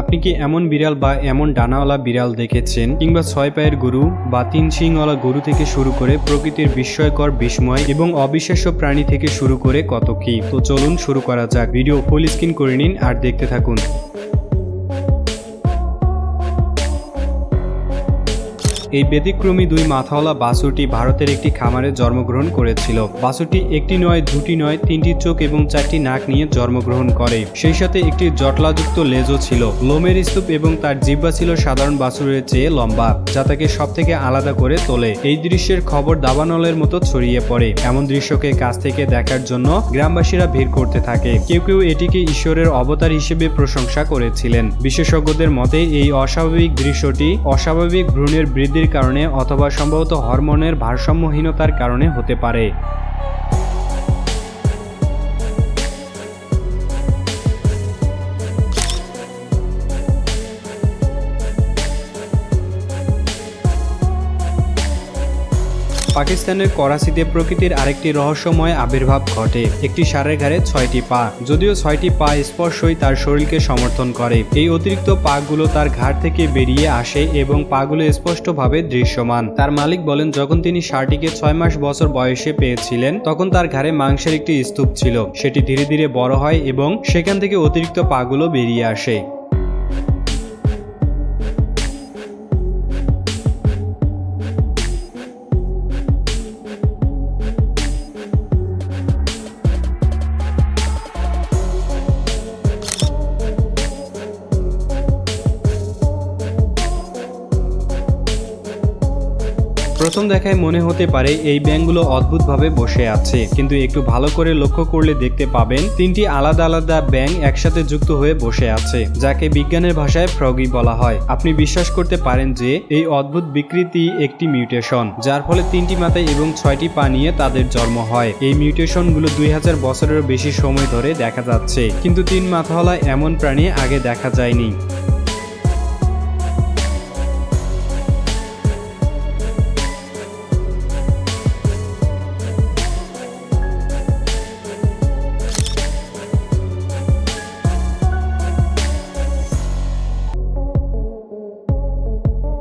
আপনি কি এমন বিড়াল বা এমন ডানাওয়ালা বিড়াল দেখেছেন? কিংবা ছয় পায়ের গরু বা তিন শিংওয়ালা গরু থেকে শুরু করে প্রকৃতির বিস্ময়কর বিস্ময় এবং অবিশ্বাস্য প্রাণী থেকে শুরু করে কত কি? তো চলুন শুরু করা যাক। ভিডিও ফুল স্ক্রিন করে নিন আর দেখতে থাকুন। এই ব্যতিক্রমী দুই মাথাওয়ালা বাছুরটি ভারতের একটি খামারে জন্মগ্রহণ করেছিল। বাছুরটি একটি নয়, দুটি নয়, তিনটি চোখ এবং চারটি নাক নিয়ে জন্মগ্রহণ করে। সেই সাথে একটি জটলাযুক্ত লেজও ছিল। লোমের স্তূপ এবং তার জিহ্বা ছিল সাধারণ বাছুরের চেয়ে লম্বা, যা তাকে সব থেকে আলাদা করে তোলে। এই দৃশ্যের খবর দাবানলের মতো ছড়িয়ে পড়ে। এমন দৃশ্যকে কাছ থেকে দেখার জন্য গ্রামবাসীরা ভিড় করতে থাকে। কেউ কেউ এটিকে ঈশ্বরের অবতার হিসেবে প্রশংসা করেছিলেন। বিশেষজ্ঞদের মতে, এই অস্বাভাবিক দৃশ্যটি অস্বাভাবিক ভ্রূণের বৃদ্ধির কারণে অথবা সম্ভবত হরমোনের ভারসাম্যহীনতার কারণে হতে পারে। পাকিস্তানের করাচিতে প্রকৃতির আরেকটি রহস্যময় আবির্ভাব ঘটে। একটি সারের ঘাড়ে ছয়টি পা। যদিও ছয়টি পা স্পর্শই তার শরীরকে সমর্থন করে। এই অতিরিক্ত পাগুলো তার ঘাড় থেকে বেরিয়ে আসে এবং পাগুলো স্পষ্টভাবে দৃশ্যমান। তার মালিক বলেন, যখন তিনি ষাঁড়টিকে ছয় মাস বছর বয়সে পেয়েছিলেন, তখন তার ঘাড়ে মাংসের একটি স্তূপ ছিল। সেটি ধীরে ধীরে বড় হয় এবং সেখান থেকে অতিরিক্ত পাগুলো বেরিয়ে আসে। প্রথম দেখায় মনে হতে পারে এই ব্যাঙগুলো অদ্ভুতভাবে বসে আছে, কিন্তু একটু ভালো করে লক্ষ্য করলে দেখতে পাবেন তিনটি আলাদা আলাদা ব্যাঙ একসাথে যুক্ত হয়ে বসে আছে, যাকে বিজ্ঞানের ভাষায় ফ্রগি বলা হয়। আপনি বিশ্বাস করতে পারেন যে এই অদ্ভুত বিকৃতি একটি মিউটেশন, যার ফলে তিনটি মাথায় এবং ছয়টি পা নিয়ে তাদের জন্ম হয়। এই মিউটেশনগুলো দুই হাজার বছরেরও বেশি সময় ধরে দেখা যাচ্ছে, কিন্তু তিন মাথাওয়ালা এমন প্রাণী আগে দেখা যায়নি।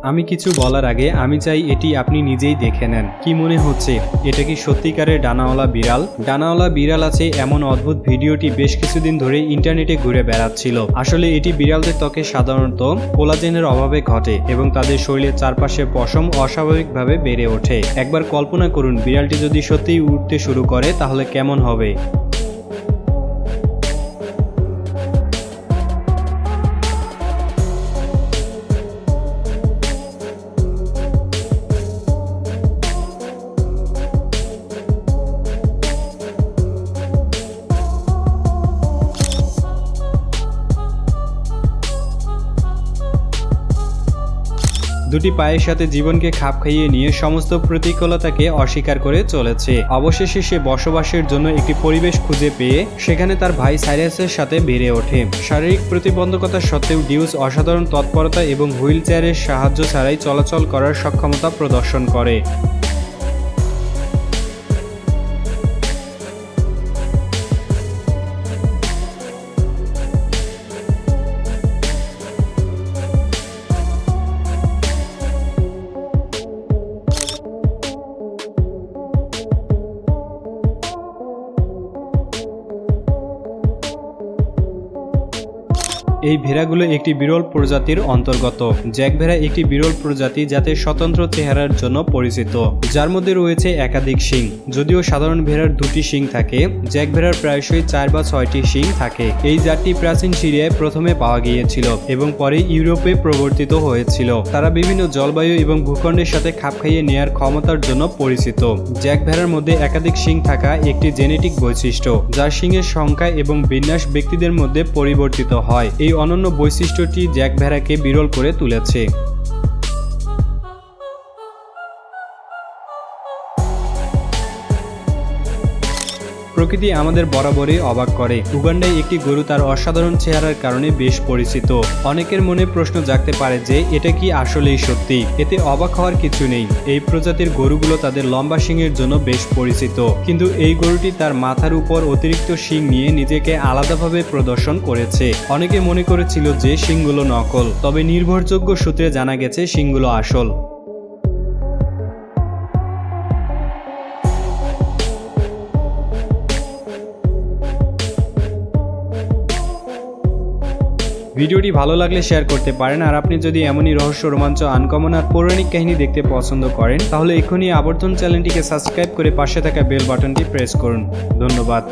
আমি কিছু বলার আগে আমি চাই এটি আপনি নিজেই দেখে নেন। কি মনে হচ্ছে? এটা কি সত্যিকারের ডানাওয়ালা বিড়াল? ডানাওয়ালা বিড়াল আছে এমন অদ্ভুত ভিডিওটি বেশ কিছুদিন ধরে ইন্টারনেটে ঘুরে বেড়াচ্ছিল। আসলে এটি বিড়ালদের ত্বকে সাধারণত কোলাজেনের অভাবে ঘটে এবং তাদের শরীরের চারপাশে পশম অস্বাভাবিকভাবে বেড়ে ওঠে। একবার কল্পনা করুন, বিড়ালটি যদি সত্যিই উঠতে শুরু করে, তাহলে কেমন হবে? দুটি পায়ের সাথে জীবনকে খাপ খাইয়ে নিয়ে সমস্ত প্রতিকূলতাকে অস্বীকার করে চলেছে। অবশেষে সে বসবাসের জন্য একটি পরিবেশ খুঁজে পেয়ে সেখানে তার ভাই সাইরাসের সাথে বেড়ে ওঠে। শারীরিক প্রতিবন্ধকতা সত্ত্বেও ডিউস অসাধারণ তৎপরতা এবং হুইল চেয়ারের সাহায্য ছাড়াই চলাচল করার সক্ষমতা প্রদর্শন করে। এই ভেড়াগুলো একটি বিরল প্রজাতির অন্তর্গত। জ্যাক ভেড়া একটি বিরল প্রজাতি যাতে স্বতন্ত্র চেহারার জন্য পরিচিত। যার মধ্যে রয়েছে একাধিক শিং। যদিও সাধারণ ভেড়ার দুটি শিং থাকে, জ্যাক ভেড়ার প্রায়শই চার বা ছয়টি শিং থাকে। এই জাতটি প্রাচীন সিরিয়ায় প্রথমে পাওয়া গিয়েছিল এবং পরে ইউরোপে প্রবর্তিত হয়েছিল। তারা বিভিন্ন জলবায়ু এবং ভূখণ্ডের সাথে খাপ খাইয়ে নেয়ার ক্ষমতার জন্য পরিচিত। জ্যাক ভেড়ার মধ্যে একাধিক শিং থাকা একটি জেনেটিক বৈশিষ্ট্য যার শিংয়ের সংখ্যা এবং বিন্যাস ব্যক্তিদের মধ্যে পরিবর্তিত হয়। এই অনন্য বৈশিষ্ট্যটি জ্যাক ভেড়াকে বিরল করে তুলেছে। প্রকৃতি আমাদের বরাবরই অবাক করে। উগান্ডায় একটি গরু তার অসাধারণ চেহারার কারণে বেশ পরিচিত। অনেকের মনে প্রশ্ন জাগতে পারে যে, এটা কি আসলেই সত্যি? এতে অবাক হওয়ার কিছু নেই। এই প্রজাতির গরুগুলো তাদের লম্বা শিংয়ের জন্য বেশ পরিচিত। কিন্তু এই গরুটি তার মাথার উপর অতিরিক্ত শিং নিয়ে নিজেকে আলাদাভাবে প্রদর্শন করেছে। অনেকে মনে করেছিল যে, শিংগুলো নকল। তবে নির্ভরযোগ্য সূত্রে জানা গেছে, শিংগুলো আসল। ভিডিওটি ভালো লাগলে শেয়ার করতে পারেন, আর আপনি যদি এমনই রহস্য, রোমাঞ্চ, আনকমন আর পৌরাণিক কাহিনী দেখতে পছন্দ করেন, তাহলে এখনই আবর্তন চ্যানেলটিকে সাবস্ক্রাইব করে পাশে থাকা বেল বাটনটি প্রেস করুন। ধন্যবাদ।